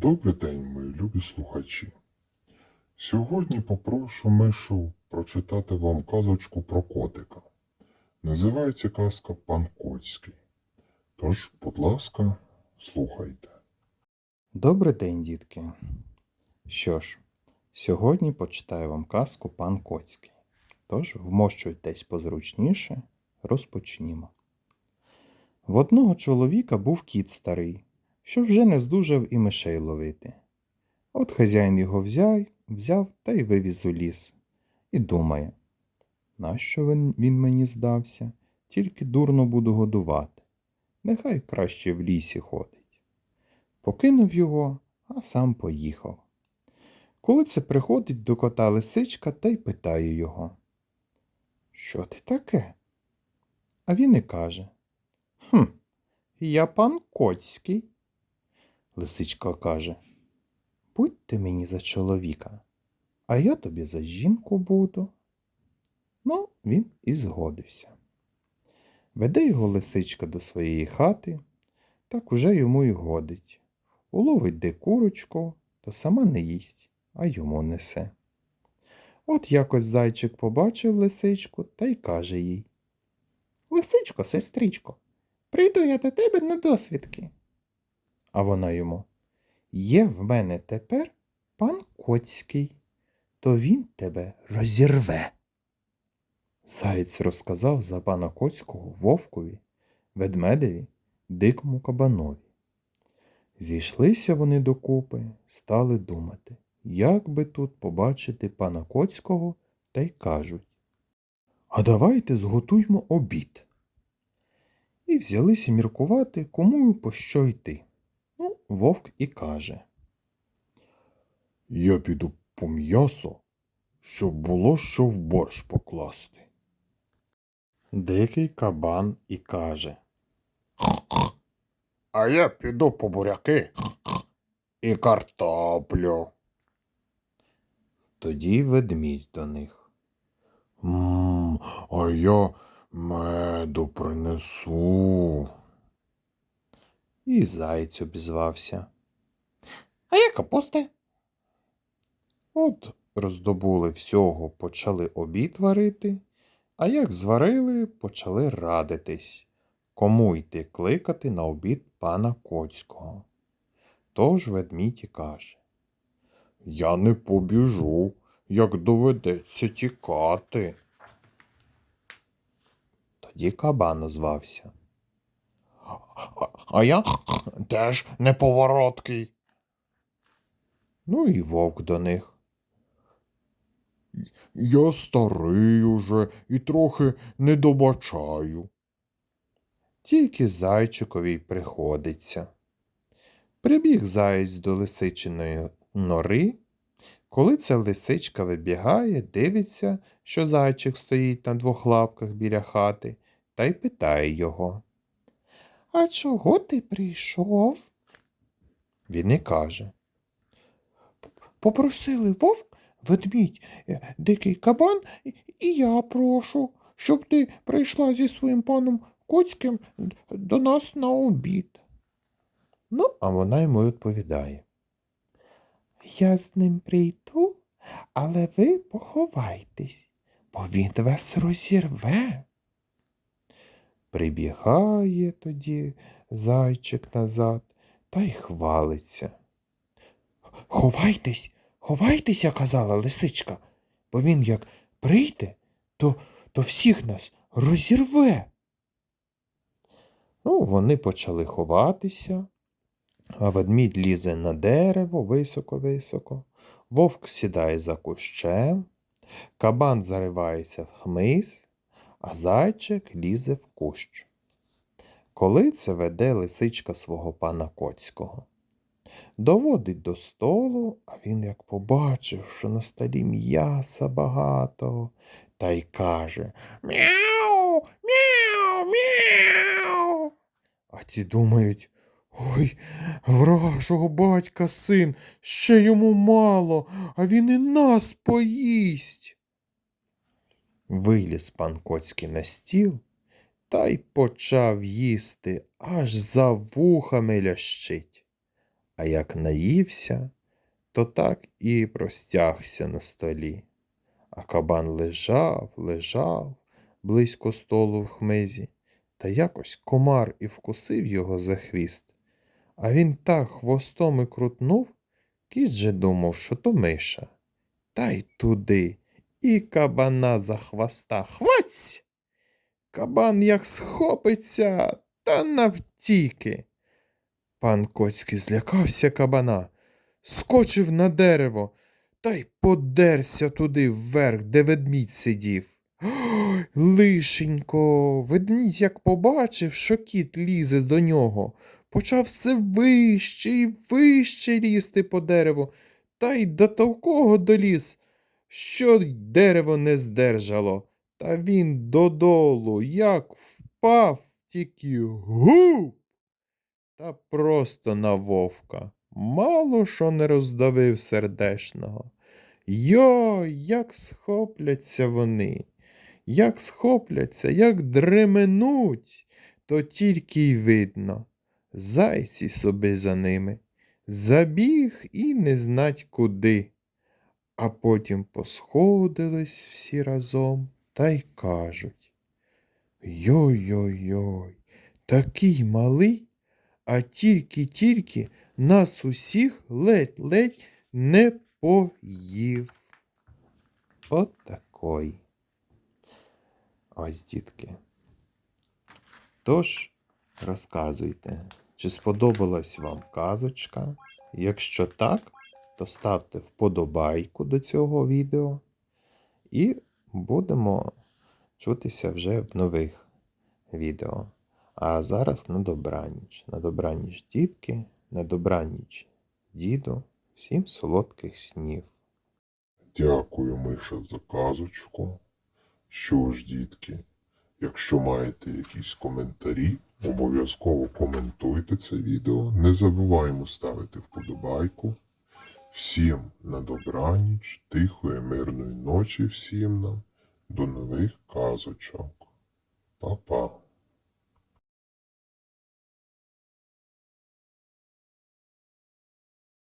Добрий день, мої любі слухачі. Сьогодні попрошу Мишу прочитати вам казочку про котика. Називається казка Пан Коцький. Тож, будь ласка, слухайте. Добрий день, дітки. Що ж, сьогодні почитаю вам казку пан Коцький. Тож вмощуйтесь позручніше, розпочнімо. В одного чоловіка був кіт старий, що вже не здужав і мишей ловити. От хазяїн його взяв, взяв та й вивіз у ліс. І думає, нащо він, він мені здався? Тільки дурно буду годувати. Нехай краще в лісі ходить. Покинув його, а сам поїхав. Коли це приходить до кота лисичка та й питає його. Що ти таке? А він і каже. Хм, я пан Коцький. Лисичка каже. Будьте мені за чоловіка, а я тобі за жінку буду. Ну, він і згодився. Веде його лисичка до своєї хати, так уже йому й годить. Уловить де курочку, то сама не їсть, а йому несе. От якось зайчик побачив лисичку та й каже їй Лисичко, сестричко, прийду я до тебе на досвідки. А вона йому Є в мене тепер пан Коцький, то він тебе розірве. Заєць розказав за пана Коцького вовкові, ведмедеві, дикому кабанові. Зійшлися вони докупи, стали думати, як би тут побачити пана Коцького, та й кажуть. А давайте зготуймо обід. І взялися міркувати, кому по що йти. Вовк і каже. Я піду по м'ясо, щоб було що в борщ покласти. Дикий кабан і каже. А я піду по буряки і картоплю. Тоді ведмідь до них. Мм, а я меду принесу. І заєць обізвався. А я капусти. От роздобули всього, почали обід варити, а як зварили, почали радитись, кому йти кликати на обід пана Коцького. Тож ведмідь каже. Я не побіжу, як доведеться тікати. Тоді кабан озвався. А, я теж неповороткий. Ну і вовк до них. Я старий уже і трохи не добачаю. Тільки зайчикові приходиться. Прибіг заєць до лисичиної нори. Коли ця лисичка вибігає, дивиться, що зайчик стоїть на двох лапках біля хати, та й питає його. А чого ти прийшов? Він і каже. Попросили вовк, ведмідь, е, дикий кабан, і- і я прошу, щоб ти прийшла зі своїм паном Коцьким до нас на обід. Ну, а вона йому відповідає. Я з ним прийду, але ви поховайтесь, бо він вас розірве. Прибігає тоді зайчик назад та й хвалиться. Ховайтесь, ховайтеся, казала лисичка, бо він як прийде, то, то всіх нас розірве. Ну, вони почали ховатися, а ведмідь лізе на дерево високо-високо, вовк сідає за кущем, кабан заривається в хмиз, а зайчик лізе в кущ. Коли це веде лисичка свого пана Коцького. Доводить до столу, а він як побачив, що на столі м'яса багато, та й каже Мяу, мяу, мяу. А ті думають, ой, вражого батька син, ще йому мало, а він і нас поїсть. Виліз пан Коцький на стіл та й почав їсти, аж за вухами лящить. А як наївся, то так і простягся на столі. А кабан лежав, лежав близько столу в хмизі, та якось комар і вкусив його за хвіст. А він так хвостом і крутнув, кіт же думав, що то миша. Та й туди, і кабана за хвоста. Хваць! Кабан як схопиться, та навтіки. Пан Коцький злякався кабана, скочив на дерево та й подерся туди вверх, де ведмідь сидів. Ой, лишенько, ведмідь як побачив, що кіт лізе до нього, почав все вище і вище лізти по дереву, та й до такого доліз, що дерево не здержало. Та він додолу, як впав, тільки гуп. Та просто на вовка. Мало що не роздавив сердешного. Йо, як схопляться вони, як схопляться, як дременуть, то тільки й видно. Зайці собі за ними. Забіг і не знать куди. А потім посходились всі разом та й кажуть. Йой-йой-йой, такий малий, а тільки-тільки нас усіх ледь-ледь не поїв. От такой. Ось, дітки. Тож, розказуйте, чи сподобалась вам казочка? Якщо так, то ставте вподобайку до цього відео і будемо чутися вже в нових відео. А зараз на добраніч. На добраніч, дітки, на добраніч, діду, всім солодких снів. Дякую, Миша, за казочку. Що ж, дітки, якщо маєте якісь коментарі, обов'язково коментуйте це відео. Не забуваємо ставити вподобайку. Всім на добраніч, тихої, мирної ночі всім нам. До нових казочок. Па-па.